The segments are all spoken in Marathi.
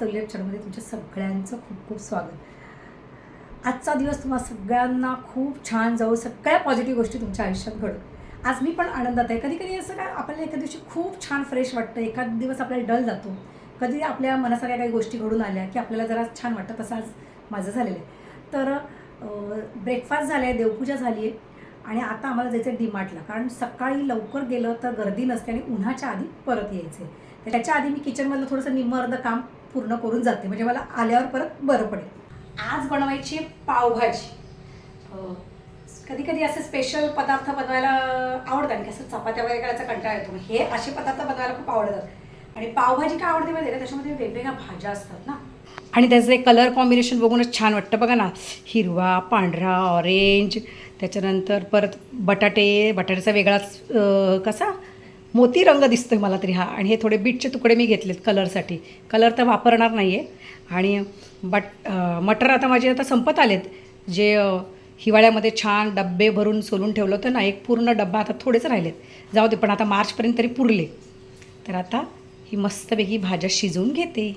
कसे आहात तुमच्या सगळ्यांचं खूप खूप स्वागत. आजचा दिवस तुम्हाला सगळ्यांना खूप छान जाऊ सगळ्या पॉझिटिव्ह गोष्टी तुमच्या आयुष्यात घडू आज मी पण आनंदात आहे. कधी कधी असं काय आपल्याला एका दिवशी खूप छान फ्रेश वाटतं. एखाद दिवस आपल्याला डल जातो. कधी आपल्या मनासारख्या काही गोष्टी घडून आल्या की आपल्याला जरा छान वाटतं. तसं आज माझं झालेलं आहे. तर ब्रेकफास्ट झाला आहे देवपूजा झाली आहे आणि आता आम्हाला जायचं आहे डीमार्टला कारण सकाळी लवकर गेलं तर गर्दी नसते आणि उन्हाच्या आधी परत यायचे आहे. त्याच्या आधी मी किचनमधलं थोडंसं निम्म अर्ध काम पूर्ण करून जाते. म्हणजे मला आल्यावर परत बरं पडेल. आज बनवायची आहे पावभाजी. कधी कधी असे स्पेशल पदार्थ बनवायला आवडतात. की असं चपात्या वगैरे करायचा कंटाळा येतो. हे असे पदार्थ बनवायला खूप आवडतात. आणि पावभाजी का आवडते माहिती का? त्याच्यामध्ये वेगवेगळ्या भाज्या असतात ना. आणि त्याचं कलर कॉम्बिनेशन बघूनच छान वाटतं. बघा ना हिरवा पांढरा ऑरेंज त्याच्यानंतर परत बटाटे. बटाट्याचा वेगळाच कसा? मोती रंग दिसतोय मला तरी हा. आणि हे थोडे बीटचे तुकडे मी घेतलेत कलरसाठी. कलर तर वापरणार नाही आहे आणि बट मटर आता माझे आता संपत आलेत. जे हिवाळ्यामध्ये छान डब्बे भरून सोलून ठेवलं होतं ना एक पूर्ण डब्बा आता थोडेच राहिलेत. जाऊ दे पण आता मार्चपर्यंत तरी पुरले. तर आता ही मस्तपैकी भाज्या शिजवून घेते.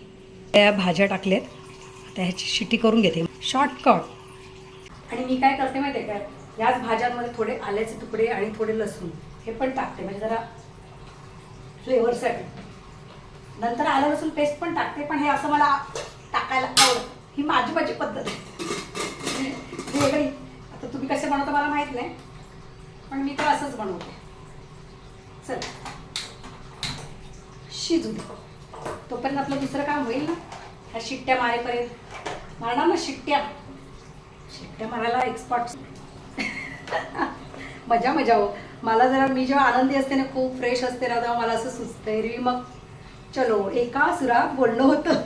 त्या भाज्या टाकल्यात. आता ह्याची शिटी करून घेते. शॉर्टकट आणि मी काय करते माहिती आहे का? याच भाज्यांमध्ये थोडे आल्याचे तुकडे आणि थोडे लसूण. हे पण टाकते. म्हणजे जरा फ्लेवरसाठी नंतर आलं लसूण पेस्ट पण टाकते पण हे असं मला टाकायला आवडतं ही माझी माझी पद्धत आहे. वेगळी आता तुम्ही कसे बनवता मला माहीत नाही पण मी तर असंच बनवते. चल. शिजू दे. तोपर्यंत आपलं दुसरं काम होईल ना? ह्या शिट्ट्या मारेपर्यंत. मारणार ना शिट्ट्या. शिट्ट्या मारायला एक्सपर्ट मजा मजा हो. मला जरा मी जेव्हा आनंदी असते ना खूप फ्रेश असते ना तेव्हा मला असं सुचतं एरवी मग चलो एका सुरात बोलणं होतं.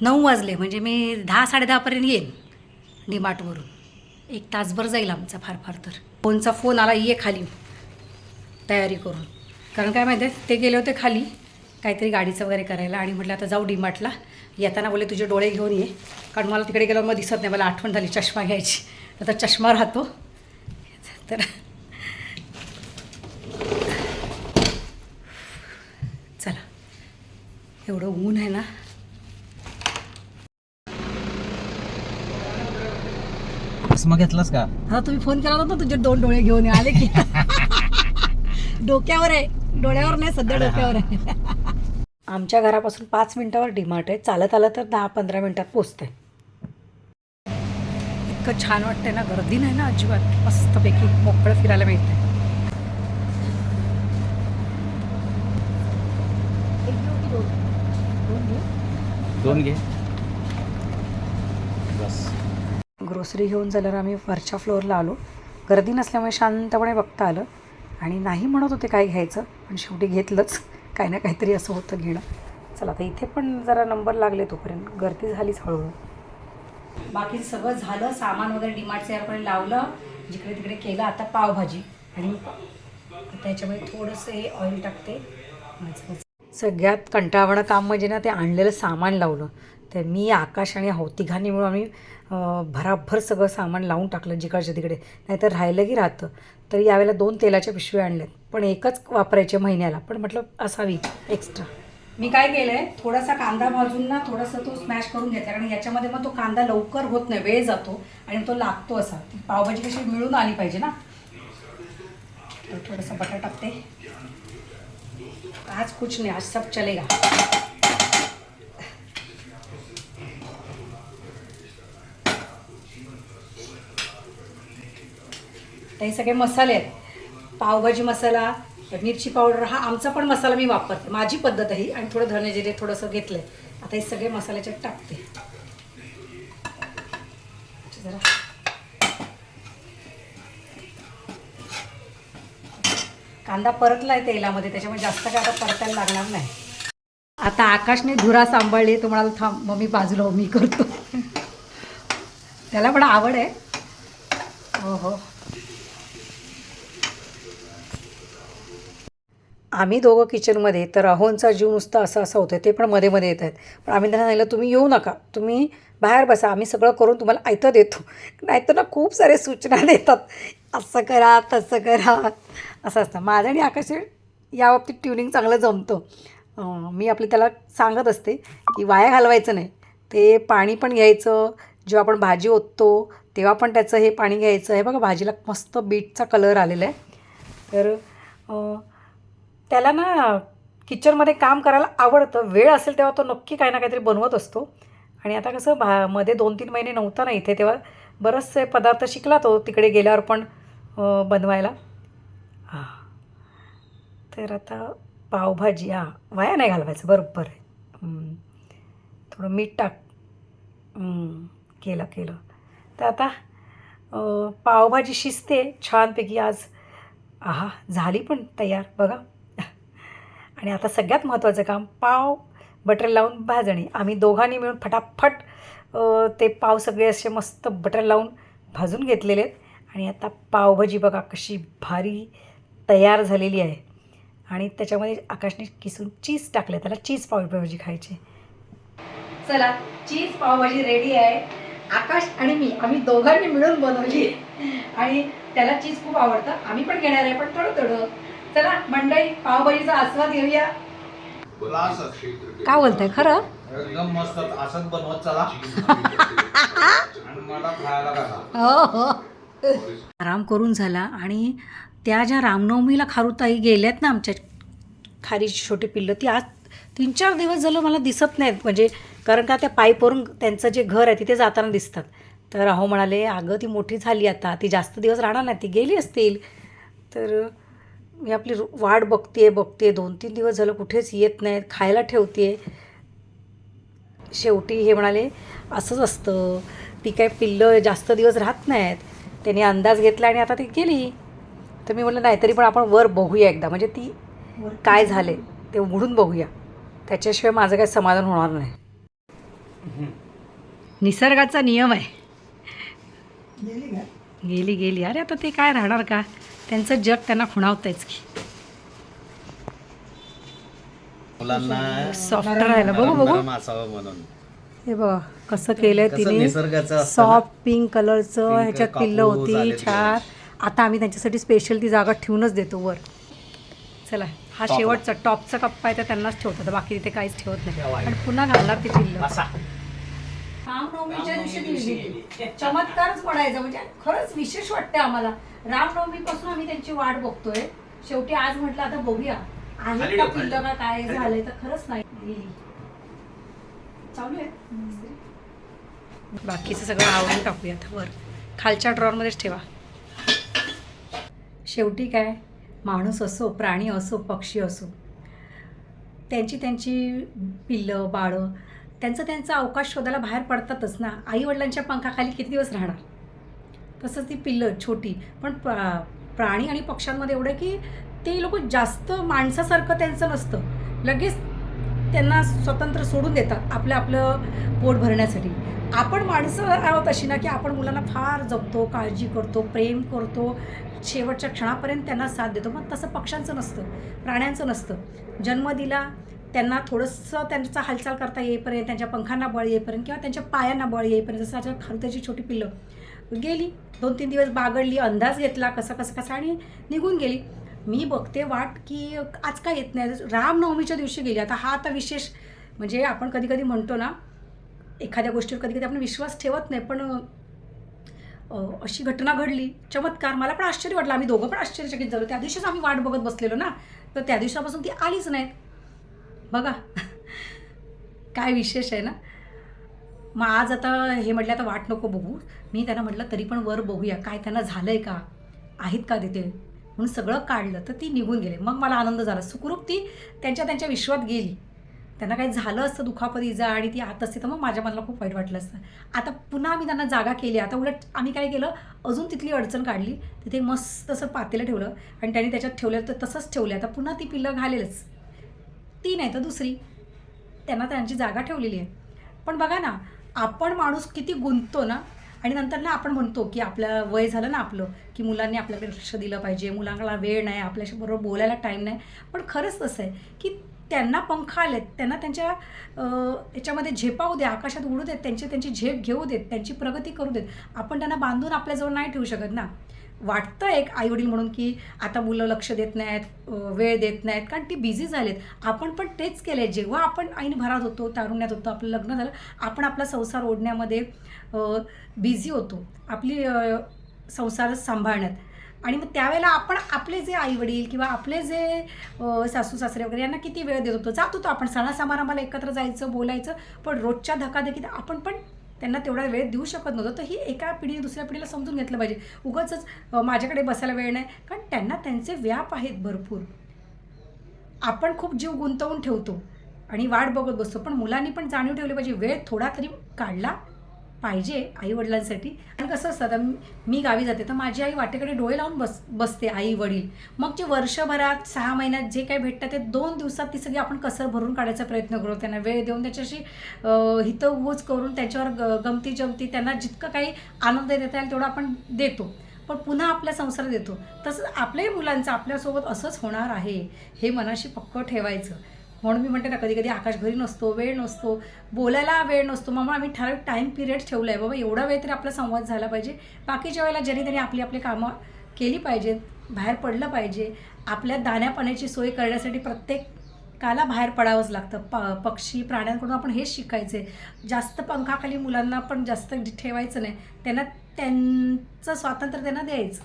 नऊ वाजले म्हणजे मी दहा साडेदहापर्यंत येईन डीमार्टवरून. एक तासभर जाईल आमचा फार फार तर. फोनचा फोन आला ये खाली. तयारी करून. कारण काय माहिती आहे ते गेले होते खाली काहीतरी गाडीचं वगैरे करायला आणि म्हटलं आता जाऊ डीमार्टला. येताना बोलले तुझे डोळे घेऊन ये. कारण मला तिकडे गेल्यावर मग दिसत नाही मला आठवण झाली चष्मा घ्यायची. आता चष्मा राहतो. तर चला एवढं ऊन आहे ना. चष्मा घेतलास का? आता तुम्ही फोन केला होता तुझे दोन डोळे घेऊन. आले की. डोक्यावर आहे. डोळ्यावर नाही सध्या हा. डोक्यावर आहे. आमच्या घरापासून पाच मिनिटावर डिमार्ट आहे. चालत आलं तर दहा पंधरा मिनिटात पोचतंय इतकं छान वाटतंय ना गर्दी नाही ना अजिबात. मस्तपैकी मोकळं फिरायला मिळतंय. दोन घे. बस. ग्रोसरी घेऊन झाल्यावर आम्ही वरच्या फ्लोअरला आलो. गर्दी नसल्यामुळे शांतपणे बघता आलं. आणि नाही म्हणत होते काय घ्यायचं पण शेवटी घेतलंच. काही ना काहीतरी असं होतं घेणं. चला आता इथे पण जरा नंबर लागले तोपर्यंत. गर्दी झालीच हळूहळू. बाकी सगळं झालं सामान वगैरे डिमार्टचं यापर्यंत लावलं. जिकडे तिकडे केलं आता पावभाजी. आणि त्याच्यामध्ये थोडंसं हे ऑइल टाकते. सगळ्यात कंटाळवाणं काम म्हणजे ना ते आणलेलं सामान लावलं तर मी आकाश आणि हो आम्ही भराभर सगळं सामान लावून टाकलं जिकडच्या तिकडे. नाहीतर राहिलं की राहतं. तर यावेळेला दोन तेलाच्या पिशव्या आणल्यात. पण एकच वापरायचे महिन्याला. पण म्हटलं असावी एक्स्ट्रा मी काय केलं आहे थोडासा कांदा भाजून ना थोडासा तो स्मॅश करून घेतला. कारण याच्यामध्ये मग तो कांदा लवकर होत नाही वेळ जातो आणि तो लागतो असा. ती पावभाजी कशी मिळून आली पाहिजे ना. तर थोडासा बटाटा टाकते. आज कुछ नहीं आज सब चलेगा। हे सगळे मसाले आहेत. पावभाजी मसाला मिरची पावडर हा आमचा पण मसाला मी वापरते. माझी पद्धत आहे आणि थोडं धने जिरे थोडंसं घेतलं आहे आता हे सगळे मसाल्याच्यात टाकते. जरा कांदा परतला आहे तेलामध्ये त्याच्यामुळे जास्त काय आता परतायला लागणार नाही. आता आकाशने धुरा सांभाळली तुम्हाला थांब मग मी बाजूला मी करतो. त्याला पण आवड आहे. हो हो आम्ही दोघं किचनमध्ये तर अहोंचा जीव नुसता असा असा होतो ते पण मध्ये मध्ये येत आहेत पण आम्ही त्यांना सांगितलं तुम्ही येऊ नका तुम्ही बाहेर बसा आम्ही सगळं करून तुम्हाला ऐतं देतो. नाहीतर ना खूप सारे सूचना देतात. असं करा तसं करा. असं असतं. माझं आणि आकाश या बाबतीत ट्युनिंग चांगलं जमतं. मी आपली त्याला सांगत असते की वाया घालवायचं नाही. ते पाणी पण घ्यायचं. जेव्हा आपण भाजी ओततो तेव्हा पण त्याचं हे पाणी घ्यायचं. हे बघा भाजीला मस्त बीटचा कलर आलेला आहे. तर त्याला ना किचनमध्ये काम करायला आवडतं. वेळ असेल तेव्हा तो नक्की काही ना काहीतरी बनवत असतो. आणि आता कसं भा मध्ये दोन तीन महिने नव्हता ना इथे तेव्हा बरेचसे पदार्थ शिकला तो. तिकडे गेल्यावर पण बनवायला. हां. तर आता पावभाजी हां वाया नाही घालवायचं बरोबर आहे. थोडं मीठ टाक. केलं केलं. तर आता पावभाजी शिजते छानपैकी आज. आहा झाली पण तयार बघा. आणि आता सगळ्यात महत्त्वाचं काम पाव बटर लावून भाजणी. आम्ही दोघांनी मिळून फटाफट ते पाव सगळे असे मस्त बटर लावून भाजून घेतलेले आहेत. आणि आता पावभाजी बघा कशी भारी तयार झालेली आहे. आणि त्याच्यामध्ये आकाशने किसून चीज टाकले त्याला चीज पावभाजी खायची. चला चीज पावभाजी रेडी आहे. आकाश आणि मी आम्ही दोघांनी मिळून बनवली. आणि त्याला चीज खूप आवडतं. आम्ही पण घेणार आहे पण थोडं थोडं. चला मंडळी पावभाजीचा आस्वाद घेऊया. का बोलताय? खरं? एकदम मस्त असंच बनवत चला. आणि मला खायला हो हो. आराम करून झाला आणि त्या ज्या रामनवमीला खारुताई गेल्यात ना आमच्या खारीची छोटी पिल्लं ती आज तीन चार दिवस झालं मला दिसत नाहीत. म्हणजे कारण का त्या पाईपवरून त्यांचं जे घर आहे तिथे जाताना दिसतात. तर अहो म्हणाले अगं ती मोठी झाली आता. ती जास्त दिवस राहणार नाही. ती गेली असतील. तर मी आपली वाट बघते बघते दोन तीन दिवस झालं कुठेच येत नाहीत. खायला ठेवते शेवटी हे म्हणाले असंच असतं. ती काय पिल्लं जास्त दिवस राहत नाहीत. त्यांनी अंदाज घेतला आणि आता ती गेली. तर मी म्हटलं नाही तरी पण आपण वर बघूया एकदा. म्हणजे ती काय झाले ते उघडून बघूया. त्याच्याशिवाय माझं काही समाधान होणार नाही. निसर्गाचा नियम आहे. गेली गेली अरे आता ते काय राहणार का? त्यांचं जग त्यांना खुणावतंयच की. मुलांना सॉफ्ट राहायला. बघू बघू. म्हणून. हे बघा कसं केलंय तिने. सॉफ्ट पिंक कलरचं ह्याच्यात पिल्लं होती छान. आता आम्ही त्यांच्यासाठी स्पेशल ती जागा ठेवूनच देतो वर. चला हा. शेवटचा टॉपचा कप्पा आहे तर त्यांनाच ठेवतो तर बाकी तिथे काहीच ठेवत नाही. आणि पुन्हा घालणार ते पिल्लं. रामनवमीच्या दिवशी विजय. चमत्कारच पडायचा. म्हणजे खरंच विशेष वाटते आम्हाला. रामनवमीपासून आम्ही त्यांची वाट बघतोय. शेवटी आज म्हटलं आता बघूया. आहे का पिल्लं का काय झालंय तर खरंच नाही. चालू आहे बाकीचं सगळं आवडून टाकूया आता वर. खालच्या ड्रॉरमध्येच ठेवा. शेवटी काय? माणूस असो प्राणी असो पक्षी असो त्यांची त्यांची पिल्लं बाळं त्यांचं त्यांचा अवकाश शोधायला बाहेर पडतातच ना. आईवडिलांच्या पंखाखाली किती दिवस राहणार? तसंच ती पिल्लं छोटी. पण प्रा प्राणी आणि पक्ष्यांमध्ये एवढं की ते लोक जास्त माणसासारखं त्यांचं नसतं. लगेच त्यांना स्वतंत्र सोडून देतात आपलं आपलं पोट भरण्यासाठी. आपण माणसं आहोत अशी ना की आपण मुलांना फार जपतो काळजी करतो प्रेम करतो. शेवटच्या क्षणापर्यंत त्यांना साथ देतो. मग तसं पक्ष्यांचं नसतं प्राण्यांचं नसतं. जन्म दिला त्यांना थोडंसं त्यांचा हालचाल करता येईपर्यंत त्यांच्या पंखांना बळ येईपर्यंत किंवा त्यांच्या पायांना बळ येईपर्यंत जसं माझ्या खारुताची छोटी पिल्लं गेली दोन तीन दिवस बागडली अंदाज घेतला कसं कसं कसं आणि निघून गेली. मी बघते वाट की आज काय येत नाही. रामनवमीच्या दिवशी गेली. आता हा आता विशेष म्हणजे आपण कधी कधी म्हणतो ना एखाद्या गोष्टीवर कधी कधी आपण विश्वास ठेवत नाही पण अशी घटना घडली. चमत्कार. मला पण आश्चर्य वाटलं. आम्ही दोघं पण आश्चर्यचकित झालो. त्या दिवशीच आम्ही वाट बघत बसलेलो ना. तर त्या दिवसापासून ती आलीच नाहीत. बघा. काय विशेष आहे ना? मग आज आता हे म्हटलं आता वाट नको बघू. मी त्यांना म्हटलं तरी पण वर बघूया. काय त्यांना झालं आहे का? आहेत का तिथे? म्हणून सगळं काढलं तर ती निघून गेले. मग मला आनंद झाला. सुखरूप ती त्यांच्या त्यांच्या विश्वात गेली. त्यांना काही झालं असतं दुखापत इजा आणि ती आत असते तर मग माझ्या मनाला खूप वाईट वाटलं असतं. आता पुन्हा आम्ही त्यांना जागा केली. आता उलट आम्ही काय केलं अजून तिथली अडचण काढली. तिथे मस्त असं पातेलं ठेवलं. आणि त्यांनी त्याच्यात ठेवलं तर तसंच ठेवलं आता पुन्हा ती पिल्लं घालेलच. ती नाही तर दुसरी. त्यांना त्यांची जागा ठेवलेली आहे. पण बघा ना आपण माणूस किती गुंततो ना आणि नंतर ना आपण म्हणतो की आपलं वय झालं ना आपलं की मुलांनी आपल्याकडे लक्ष दिलं पाहिजे मुलांना वेळ नाही आपल्याशी बरोबर बोलायला टाईम नाही. पण खरंच तसं आहे की त्यांना पंख आलेत त्यांना त्यांच्या याच्यामध्ये झेपावू दे आकाशात उडू देत त्यांची त्यांची झेप घेऊ देत त्यांची प्रगती करू देत. आपण त्यांना बांधून आपल्याजवळ नाही ठेवू शकत ना. वाटतं एक आईवडील म्हणून की आता मुलं लक्ष देत नाहीत वेळ देत नाहीत कारण ती बिझी झालेत. आपण पण तेच केलं आहे जेव्हा आपण आईने भरात होतो तारुण्यात होतो आपलं लग्न झालं आपण आपला संसार ओढण्यामध्ये बिझी होतो. आपली संसार सांभाळण्यात. आणि मग त्यावेळेला आपण आपले जे आईवडील किंवा आपले जे सासू सासरे वगैरे यांना किती वेळ देत होतो? जात होतो आपण. सणासमारंभाला एकत्र जायचं बोलायचं पण रोजच्या धकाधकीत आपण पण त्यांना तेवढा वेळ देऊ शकत नव्हतं. तर ही एका पिढीने दुसऱ्या पिढीला समजून घेतलं पाहिजे. उगाचच माझ्याकडे बसायला वेळ नाही. कारण त्यांना त्यांचे व्याप आहेत भरपूर. आपण खूप जीव गुंतवून ठेवतो आणि वाट बघत बसतो. पण मुलांनी पण जाणीव ठेवली पाहिजे. वेळ थोडा तरी काढला. पाहिजे आई वडिलांसाठी आणि कसं असतं आता मी- गावी जाते तर माझी आई वाटेकडे डोळे लावून बस बसते आई वडील मग जे वर्षभरात सहा महिन्यात जे काही भेटतं ते दोन दिवसात ती सगळी आपण कसर भरून काढायचा प्रयत्न करतो त्यांना वेळ देऊन त्याच्याशी अं, करून त्याच्यावर ग गमती जमती त्यांना जितकं काही आनंद देता येईल तेवढं आपण देतो. पण पुन्हा आपल्या संसारात देतो. तसंच आपल्याही मुलांचं आपल्यासोबत असंच होणार आहे. हे मनाशी पक्क ठेवायचं. म्हणून मी म्हणते ना कधी कधी आकाश घरी नसतो वेळ नसतो बोलायला वेळ नसतो. मग आम्ही ठराविक टाईम पिरियड ठेवला आहे बाबा एवढा वेळ तरी आपला संवाद झाला पाहिजे. बाकीच्या वेळेला ज्यांनी त्यांनी आपली आपली कामं केली पाहिजेत बाहेर पडलं पाहिजे. आपल्या दाण्यापाण्याची सोय करण्यासाठी प्रत्येकाला बाहेर पडावंच लागतं. प पक्षी प्राण्यांकडून आपण हेच शिकायचे जास्त पंखाखाली मुलांना पण जास्त ठेवायचं नाही. त्यांना त्यांचं स्वातंत्र्य त्यांना द्यायचं.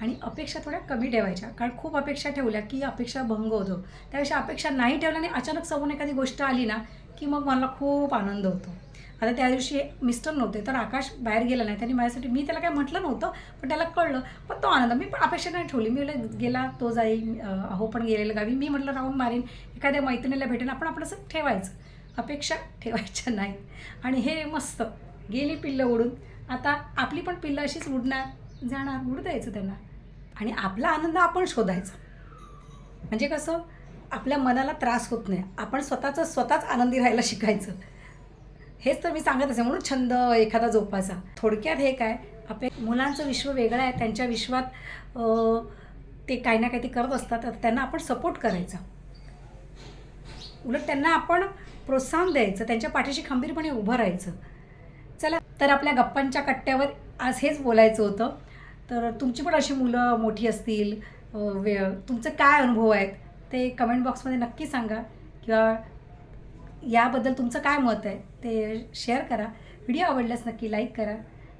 आणि अपेक्षा थोड्या कमी ठेवायच्या. कारण खूप अपेक्षा ठेवल्या की अपेक्षा भंग होतो. त्यापेक्षा अपेक्षा नाही ठेवल्याने अचानक समोर एखादी गोष्ट आली ना की मग मला खूप आनंद होतो. आता त्या दिवशी मिस्टर नव्हते तर आकाश बाहेर गेला नाही. त्यांनी माझ्यासाठी मी त्याला काय म्हटलं नव्हतं पण त्याला कळलं पण तो आनंद मी पण अपेक्षा नाही ठेवली. मी गेला तो जाईल अहो पण गेलेलं गावी. मी म्हटलं राहून मारीन एखाद्या मैत्रिणीला भेटेन आपण आपण असं ठेवायचं. अपेक्षा ठेवायच्या नाही आणि हे मस्त गेली पिल्लं उडून. आता आपली पण पिल्लं अशीच उडणार. जाणार उडू द्यायचं त्यांना. आणि आपला आनंद आपण शोधायचा. म्हणजे कसं आपल्या मनाला त्रास होत नाही. आपण स्वतःचं स्वतःच आनंदी राहायला शिकायचं. हेच तर मी सांगत असे म्हणून छंद एखादा जोपासा. थोडक्यात हे काय आपल्या मुलांचं विश्व वेगळं आहे त्यांच्या विश्वात ते काही ना काही ते करत असतात तर त्यांना आपण सपोर्ट करायचा. उलट त्यांना आपण प्रोत्साहन द्यायचं त्यांच्या पाठीशी खंबीरपणे उभं राहायचं. चला तर आपल्या गप्पांच्या कट्ट्यावर आज हेच बोलायचं होतं. तर तुमची पण अशी मुलं मोठी असतील वे तुमचे काय अनुभव आहेत ते कमेंट बॉक्समध्ये नक्की सांगा. किंवा याबद्दल तुमचं काय मत आहे ते शेअर करा. व्हिडिओ आवडल्यास नक्की लाईक करा.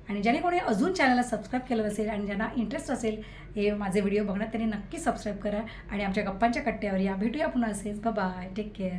आणि ज्याने कोणी अजून चॅनलला सबस्क्राईब केलं असेल आणि ज्यांना इंटरेस्ट असेल हे माझे व्हिडिओ बघण्यात त्यांनी नक्की सबस्क्राईब करा. आणि आमच्या गप्पांच्या कट्ट्यावर या. भेटूया पुन्हा असेच. Bye take care